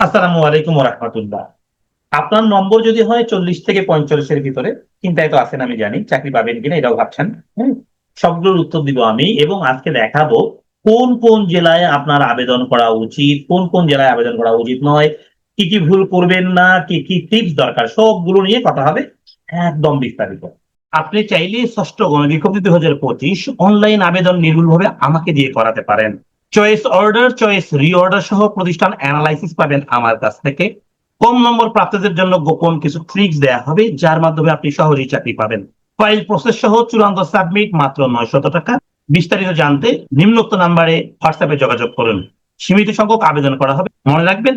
আসসালামু আলাইকুম রহমতুল্লাহ। আপনার নম্বর যদি হয় চল্লিশ থেকে পঁয়তাল্লিশের ভিতরে, চিন্তায় তো আছেন আমি জানি, চাকরি পাবেন কিনা এটাও ভাবছেন। সবগুলোর উত্তর দিব আমি এবং আজকে দেখাবো কোন কোন জেলায় আপনার আবেদন করা উচিত, কোন কোন জেলায় আবেদন করা উচিত নয়, কি কি ভুল করবেন না, কি কি টিপস দরকার, সবগুলো নিয়ে কথা হবে একদম বিস্তারিত। আপনি চাইলে ষষ্ঠ গণবিজ্ঞপ্তি দুই হাজার পঁচিশ অনলাইন আবেদন নির্ভুলভাবে আমাকে দিয়ে করাতে পারেন। চয়েস অর্ডার চয়েস রিঅর্ডার সহ প্রতিষ্ঠান অ্যানালাইসিস পাবেন আমার কাছ থেকে। কম নম্বর প্রাপ্তদের জন্য গোপন কিছু ট্রিক্স দেওয়া হবে, যার মাধ্যমে আপনি সহজেই চাকরি পাবেন। ফাইল প্রসেস সহ চূড়ান্ত সাবমিট মাত্র নয়শত টাকা। বিস্তারিত জানতে নিম্নোক্ত নাম্বারে হোয়াটসঅ্যাপে যোগাযোগ করুন। সীমিত সংখ্যক আবেদন করা হবে, মনে রাখবেন,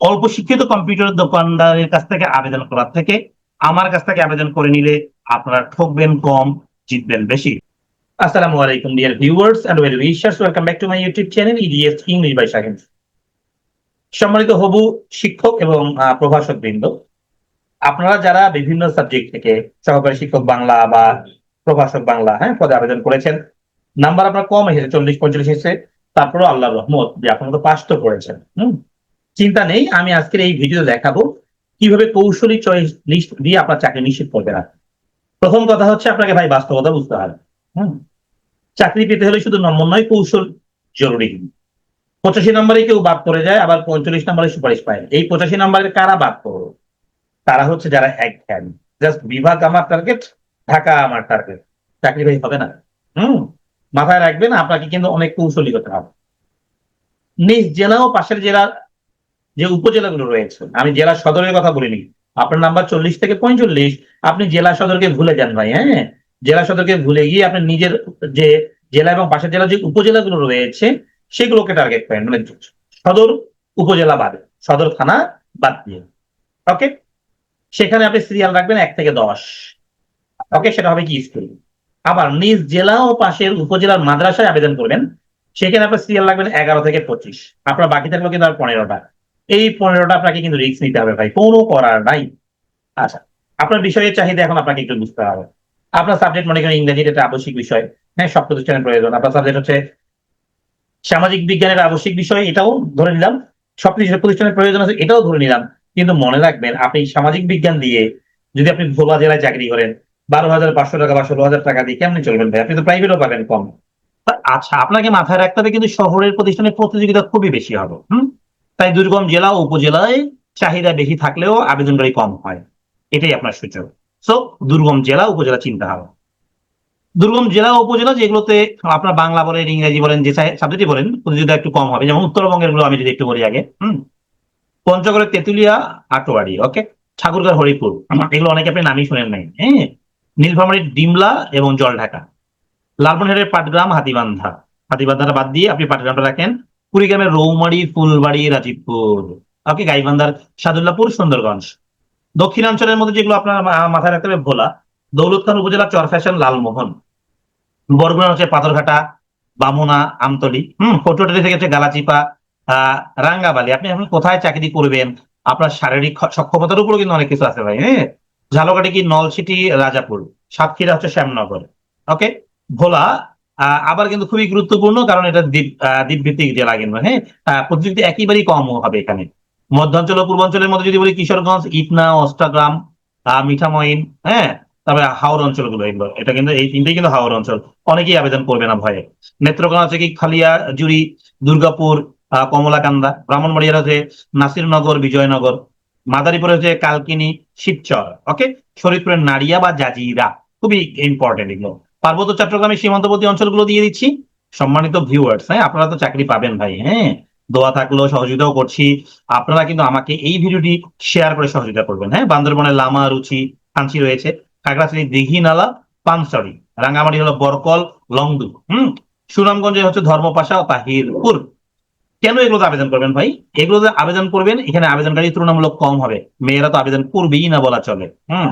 অল্প শিক্ষিত কম্পিউটার দোকানদারের কাছ থেকে আবেদন করার থেকে আমার কাছ থেকে আবেদন করে নিলে আপনারা ঠকবেন কম, জিতবেন বেশি। আসসালামু আলাইকুম dear viewers and well wishers welcome back to my YouTube channel EDS English by Shahin সম্মানিত হবু শিক্ষক এবং প্রভাষক বৃন্দ। আপনারা যারা বিভিন্ন সাবজেক্ট থেকে সহকারী শিক্ষক বাংলা বা প্রভাষক বাংলা হ্যাঁ পদে আবেদন করেছেন নাম্বার আপনার কম এসেছে, চল্লিশ, পঁয়তাল্লিশ এসেছে, তারপরেও আল্লাহ রহমত, যে আপনারা তো পাস তো করেছেন, হম? চিন্তা নেই, আমি আজকের এই ভিডিও দেখাবো কীভাবে কৌশলী চয়েস লিস্ট দিয়ে আপনার চাকরি নিশ্চিত আপনি। প্রথম কথা হচ্ছে আপনাকে ভাই বাস্তবতা বুঝতে হবে। চাকরি পেতে হলে শুধু নম্বর নয়, কৌশল জরুরি। পঁচাশি নম্বরে কেউ বাদ পড়ে যায়, আবার পঁয়তাল্লিশ নম্বরে সুপারিশ পায়। এই পঁচাশি নম্বরের কারা বাদ পড়ো তারা হচ্ছে যারা এক খ্যান জাস্ট বিভাগ আমার টার্গেট ঢাকা আমার টার্গেট চাকরি ভাই হবে না। হুম। মাথায় রাখবেন, আপনাকে কিন্তু অনেক কৌশলী হতে হবে। নিজ জেলা ও পাশের জেলার যে উপজেলাগুলো রয়েছে, আমি জেলা সদরের কথা বলিনি। আপনার নাম্বার চল্লিশ থেকে পঁয়তাল্লিশ, আপনি জেলা সদরকে ভুলে যান ভাই হ্যাঁ? জেলা সদরকে ভুলে গিয়ে আপনি নিজের যে জেলা এবং পাশের জেলা যে উপজেলাগুলো রয়েছে, সেগুলোকে টার্গেট করেন মানে সদর উপজেলা বাদে, সদর থানা বাদ দিয়ে। ওকে সেখানে আপনি সিরিয়াল রাখবেন এক থেকে দশ। ওকে সেটা হবে কি স্কুল আবার নিজ জেলা ও পাশের উপজেলার মাদ্রাসায় আবেদন করবেন। সেখানে আপনার সিরিয়াল রাখবেন এগারো থেকে পঁচিশ। আপনার বাকি থাকল কিন্তু আর পনেরোটা। এই পনেরোটা আপনাকে কিন্তু রিস্ক নিতে হবে ভাই। কোনো করার নাই। আচ্ছা আপনার বিষয়ের চাহিদা এখন আপনাকে একটু বুঝতে হবে। আপনার সাবজেক্ট মনে করেন ইংরেজির একটা আবশ্যিক বিষয়। হ্যাঁ সব প্রতিষ্ঠানের প্রয়োজন। আপনার সাবজেক্ট হচ্ছে সামাজিক বিজ্ঞানের আবশ্যিক বিষয়, এটাও ধরে নিলাম। সব প্রতিষ্ঠানের প্রয়োজন আছে, এটাও ধরে নিলাম। কিন্তু মনে রাখবেন, আপনি সামাজিক বিজ্ঞান দিয়ে যদি আপনি ভোলা জেলায় চাকরি করেন, বারো হাজার, পাঁচশো টাকা বা ষোলো হাজার টাকা দিয়ে কেমনি চলবেন ভাই? আপনি তো প্রাইভেটও পাবেন কম। আচ্ছা আপনাকে মাথায় রাখতে হবে কিন্তু শহরের প্রতিষ্ঠানের প্রতিযোগিতা খুবই বেশি হবে, হুম? তাই দুর্গম জেলা, উপজেলায় চাহিদা বেশি থাকলেও আবেদনকারী কম হয়। এটাই আপনার সূচক সো দুর্গম জেলা, উপজেলা চিন্তা হবে। দুর্গম জেলা, উপজেলা, যেগুলোতে আপনার বাংলা বলেন, ইংরেজি বলেন, যে সাবজেক্টই বলেন, প্রতিযোগিতা একটু কম হবে। যেমন উত্তরবঙ্গেরগুলো আমি যদি একটু বলি আগে, হম? পঞ্চগড়ের তেঁতুলিয়া, আটোয়ারি ওকে ঠাকুরগাঁর হরিপুর এগুলো অনেকে আপনি নামই শুনেন নাই হ্যাঁ? নীলফামারীর ডিমলা এবং জলঢাকা। লালমনিরহাটের পাটগ্রাম, হাতিবান্ধা। হাতিবান্ধাটা বাদ দিয়ে আপনি পাটগ্রামটা রাখেন কুড়িগ্রামের রৌমারি, ফুলবাড়ি, রাজীবপুর ওকে গাইবান্ধার সাদুল্লাপুর, সুন্দরগঞ্জ। দক্ষিণাঞ্চলের মধ্যে যেগুলো আপনার মাথায় রাখতে হবে ভোলা, দৌলত খান উপজেলা চরফ্যাশন লালমোহন। বরগুনা হচ্ছে পাথরঘাটা, বামুনা, আমতলি, হম ফটোটারি থেকে হচ্ছে গালাচিপা আহ রাঙ্গাবালি আপনি এখন কোথায় চাকরি করবেন? আপনার শারীরিক সক্ষমতার উপরও কিন্তু অনেক কিছু আছে ভাই হ্যাঁ? ঝালকাঠি কি নলছিটি রাজাপুর। সাতক্ষীরা হচ্ছে শ্যামনগর, ওকে? ভোলা আবার কিন্তু খুবই গুরুত্বপূর্ণ কারণ এটা দ্বীপ দ্বীপভিত্তিক জেলা কিন্তু হ্যাঁ? প্রতিযোগিতা একেবারেই কম হবে এখানে। মধ্যাঞ্চল ও পূর্বাঞ্চলের মধ্যে যদি বলি কিশোরগঞ্জ, ইটনা, অষ্টাগ্রাম মিঠামইন হ্যাঁ? তারপরে হাওর অঞ্চলগুলো এগুলো। এটা কিন্তু এই তিনটেই কিন্তু হাওর অঞ্চল। অনেকেই আবেদন করবে না ভয়ে। নেত্রকোনা কি? খালিয়া, জুড়ি, দুর্গাপুর কমলাকান্দা, ব্রাহ্মণবাড়িয়ার হচ্ছে নাসিরনগর, বিজয়নগর। মাদারীপুরে হচ্ছে কালকিনি, শিবচর। ওকে শরীরপুরের নাড়িয়া বা জাজিরা। খুবই ইম্পর্টেন্ট এগুলো। পার্বত্য চট্টগ্রামের সীমান্তবর্তী অঞ্চলগুলো দিয়ে দিচ্ছি। সম্মানিত ভিউয়ার্স হ্যাঁ? আপনারা তো চাকরি পাবেন ভাই হ্যাঁ? দোয়া থাকলেও সহযোগিতাও করছি। আপনারা কিন্তু আমাকে এই ভিডিওটি শেয়ার করে সহযোগিতা করবেন। হ্যাঁ বান্দরবনের লামা, রুচি কাঞ্চি রয়েছে। খাগড়াছড়ি দিঘি নালা পানসরি রাঙ্গামাটি হলো বরকল লংদু হুম? সুনামগঞ্জে হচ্ছে ধর্মপাশা তাহিরপুর। কেন এগুলোতে আবেদন করবেন ভাই? এগুলোতে আবেদন করবেন, এখানে আবেদনকারী তুলনামূলক কম হবে। মেয়েরা তো আবেদন করবেই না বলা চলে। হুম?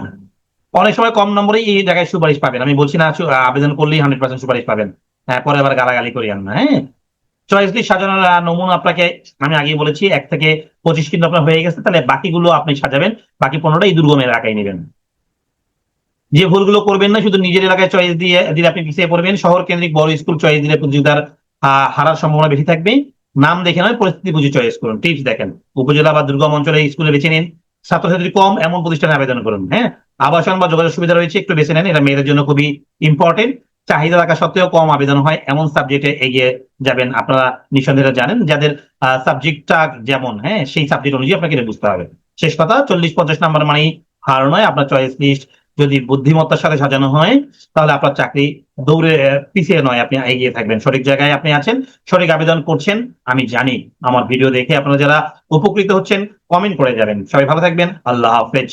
অনেক সময় কম নম্বরেই এই জায়গায় সুপারিশ পাবেন। আমি বলছি না, আবেদন করলেই হান্ড্রেড পার্সেন্ট সুপারিশ পাবেন। হ্যাঁ পরে আবার গালাগালি করি না হ্যাঁ? চয়েস লিস্ট সাজানোর নমুনা আপনাকে আমি আগেই বলেছি, এক থেকে পঁচিশ কিন্তু আপনার হয়ে গেছে, তাহলে বাকিগুলো আপনি সাজাবেন, বাকি পনেরোটা এই দুর্গম এলাকায় নেবেন। যে ভুলগুলো করবেন না, শুধু নিজের এলাকায় চয়েস দিয়ে দিলে আপনি পিছিয়ে পড়বেন শহর কেন্দ্রিক বড় স্কুল চয়েস দিলে প্রতিযোগিতার হারার সম্ভাবনা বেশি থাকবে নাম দেখে নয়, পরিস্থিতি বুঝে চয়েস করুন। টিপস দেখেন। উপজেলা বা দুর্গম অঞ্চলে স্কুলে বেছে নিন। ছাত্রছাত্রী কম, এমন প্রতিষ্ঠানে আবেদন করুন হ্যাঁ? আবাসন বা যোগাযোগ সুবিধা রয়েছে, একটু বেছে নেন, এটা মেয়েদের জন্য খুবই ইম্পর্টেন্ট চাহিদা থাকা সত্ত্বেও কম আবেদন হয়, এমন সাবজেক্টে এগিয়ে যাবেন। আপনারা নিঃসন্দেহে জানেন, যাদের সাবজেক্টটা যেমন হ্যাঁ সেই সাবজেক্ট অনুযায়ী আপনাকে এটা বুঝতে হবে। শেষ কথা চল্লিশ পঞ্চাশ নাম্বার মানেই হার নয়, আপনার চয়েস লিস্ট যদি বুদ্ধিমত্তার সাথে সাজানো হয়, তাহলে আপনার চাকরি দৌড়ে পিছিয়ে নয়, আপনি এগিয়ে থাকবেন। সঠিক জায়গায় আপনি আছেন, সঠিক আবেদন করছেন, আমি জানি। আমার ভিডিও দেখে আপনারা যারা উপকৃত হচ্ছেন কমেন্ট করে যাবেন। সবাই ভালো থাকবেন, আল্লাহ হাফেজ।